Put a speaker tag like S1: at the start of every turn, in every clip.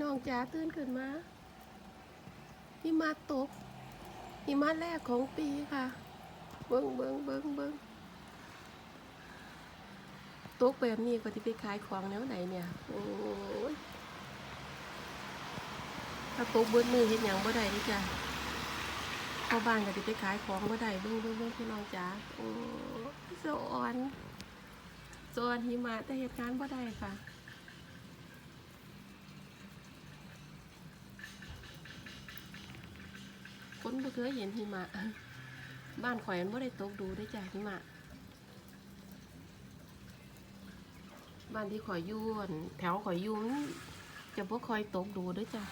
S1: น้องจ๋าตื่นขึ้นมาหิมะตกหิมะแรกของปีค่ะ เบิ้งเบิ้งเบิ้งเบิ้งตกแบบนี้ก็จะไปขายของแนวไหนเนี่ย โอ้ยถ้าตกเบิ้มือเห็นหยังบ่ได้นี่จ้ะเข้าบ้านก็จะไปขายของบ่ได้เบิ้งเบิ้งเบิ้งพี่น้องจ๋าโอ้ยสอนสะอ่อนหิมะแต่เหตุการณ์บ่ได้ค่ะ คนบ่เคยเห็นหิมะ บ้านข่อยมันบ่ได้ตกดูได้จ้ะหิมะ บ้านที่ข่อยอยู่อั่นแถวข่อยอยู่มันจะบ่ค่อยตกดูเด้อจ้ะ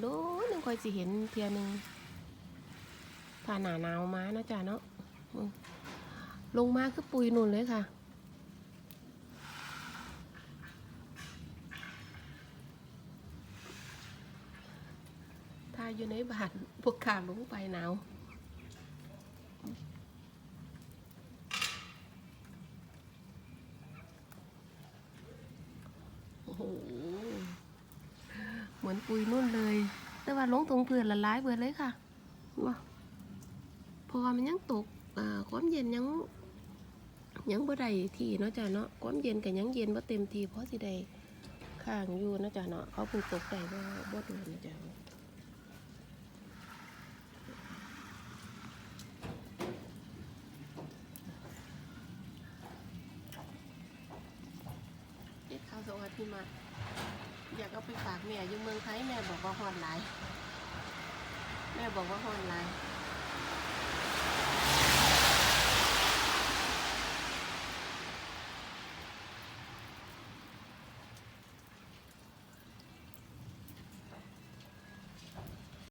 S1: โดนๆนึงข่อยสิเห็นเทียหนึงถ้าหนาหนาวมานะจ้ะเนาะลงมาคือปุยนุ่นเลยค่ะ อยู่ในบ้านพวกข้าลงไปหนาวโอ้โหเหมือนปุยนุ่นเลย แต่ว่าลงตรงเพื่อนละลายเบิดเลยค่ะว้าเพอมันยังตกอ่าความเย็นยังยังบ่ได้ที่เนาะจ้ะเนาะความเย็นกับยังเย็นบ่เต็มทีเพราะสิได้ข้างอยู่เนาะจ้ะเนาะเขาเพิ่งตกได้บ่บ่โดนนะจ้ะ เด็ดข้าว สวัสดิมาอยากเอาไปฝากแม่อยู่เมืองไทยแม่บอกว่าฮอนหลาย แม่บอกว่าฮอนหลาย